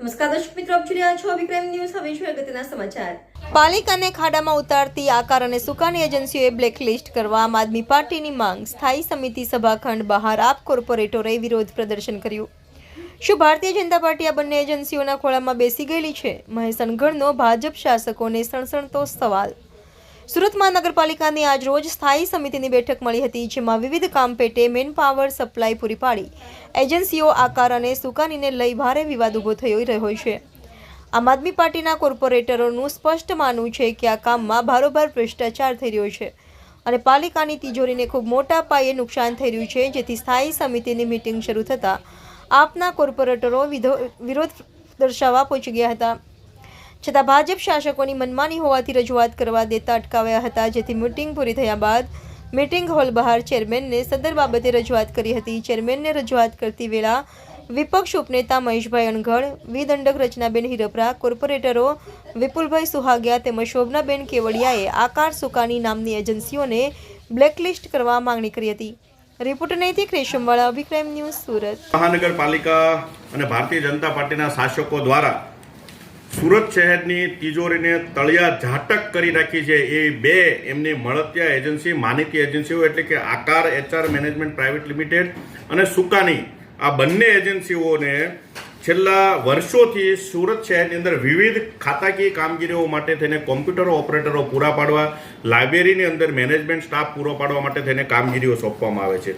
નમસ્કાર ખાડામાં ઉતારતી આકાર અને સુકાની એજન્સીઓએ બ્લેકલિસ્ટ કરવા આદમી પાર્ટીની માંગ. સ્થાયી સમિતિ સભાખંડ બહાર આપ કોર્પોરેટરોએ વિરોધ પ્રદર્શન કર્યું. શું ભારતીય જનતા પાર્ટી આ બંને એજન્સીઓના ખોળામાં બેસી ગયેલી છે? મહેશ અનગઢનો ભાજપ શાસકોને સણસણતો સવાલ. સુરત મહાનગરપાલિકાની આજ રોજ સ્થાયી સમિતિની બેઠક મળી હતી, જેમાં વિવિધ કામ પેટે મેન પાવર સપ્લાય પૂરી પાડી. એજન્સીઓ આકાર અને સુકાનીને લઈ ભારે વિવાદ ઊભો થઈ રહ્યો છે. આમ આદમી પાર્ટીના કોર્પોરેટરોનું સ્પષ્ટ માનવું છે કે આ કામમાં ભારોભાર ભ્રષ્ટાચાર થઈ રહ્યો છે અને પાલિકાની તિજોરીને ખૂબ મોટા પાયે નુકસાન થઈ રહ્યું છે, જેથી સ્થાયી સમિતિની મિટિંગ શરૂ થતાં આપના કોર્પોરેટરો વિધો- વિરોધ દર્શાવવા પહોંચી ગયા હતા. છતાં ભાજપ શાસકોની મનમાની હોવાથી રજૂઆત કરવા દેતા અટકાવ્યા હતા, જેથી મિટિંગ પૂરી થયા બાદ મિટિંગ હોલ બહાર ચેરમેનને સદર બાબતે રજૂઆત કરી હતી. ચેરમેનને રજૂઆત કરતી વેળા વિપક્ષ ઉપનેતા મહેશભાઈ અણઘડ વી દંડક રચનાબેન હિરપરા, કોર્પોરેટરો વિપુલભાઈ સુહાગિયા તેમજ શોભનાબેન કેવડિયાએ આકાર સુકાની નામની એજન્સીઓને બ્લેકલિસ્ટ કરવા માંગણી કરી હતી. રિપોર્ટર નૈતિક રેશમવાળા, અભિક્રમ ન્યૂઝ સુરત. મહાનગરપાલિકા અને ભારતીય જનતા પાર્ટીના શાસકો દ્વારા સુરત શહેરની તિજોરીને તળિયા ઝાટક કરી રાખી છે. એ બે એમની મળતિયા એજન્સી માહિતી એજન્સીઓ એટલે કે આકાર એચઆર મેનેજમેન્ટ પ્રાઇવેટ લિમિટેડ અને સુકાની. આ બંને એજન્સીઓને છેલ્લા વર્ષોથી સુરત શહેરની અંદર વિવિધ ખાતાકીય કામગીરીઓ માટે થઈને કોમ્પ્યુટર, ઓપરેટરો પૂરા પાડવા, લાઇબ્રેરીની અંદર મેનેજમેન્ટ સ્ટાફ પૂરો પાડવા માટે થઈને કામગીરીઓ સોંપવામાં આવે છે.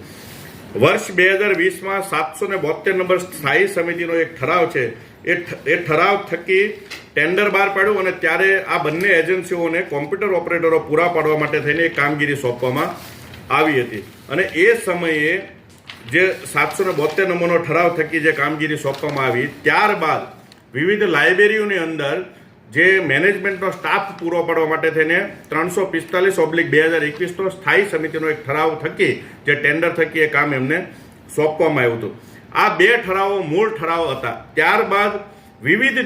વર્ષ બે હજાર વીસમાં સાતસો ને બોતેર નંબર સ્થાયી સમિતિનો એક ઠરાવ છે. એ એ ઠરાવ થકી ટેન્ડર બહાર પાડ્યું અને ત્યારે આ બંને એજન્સીઓને કોમ્પ્યુટર ઓપરેટરો પૂરા પાડવા માટે થઈને એક કામગીરી સોંપવામાં આવી હતી. અને એ સમયે જે સાતસો ને બોતેર નંબરનો ઠરાવ થકી જે કામગીરી સોંપવામાં આવી ત્યારબાદ વિવિધ લાઇબ્રેરીઓની અંદર જે મેનેજમેન્ટનો સ્ટાફ પૂરો પાડવા માટે થઈને ત્રણસો પિસ્તાલીસ ઓબ્લિક બે હજાર એકવીસનો સ્થાયી સમિતિનો એક ઠરાવ થકી જે ટેન્ડર થકી એ કામ એમને સોંપવામાં આવ્યું હતું. આ બે ઠરાવો મૂળ ઠરાવ હતા. ત્યારબાદ વિવિધ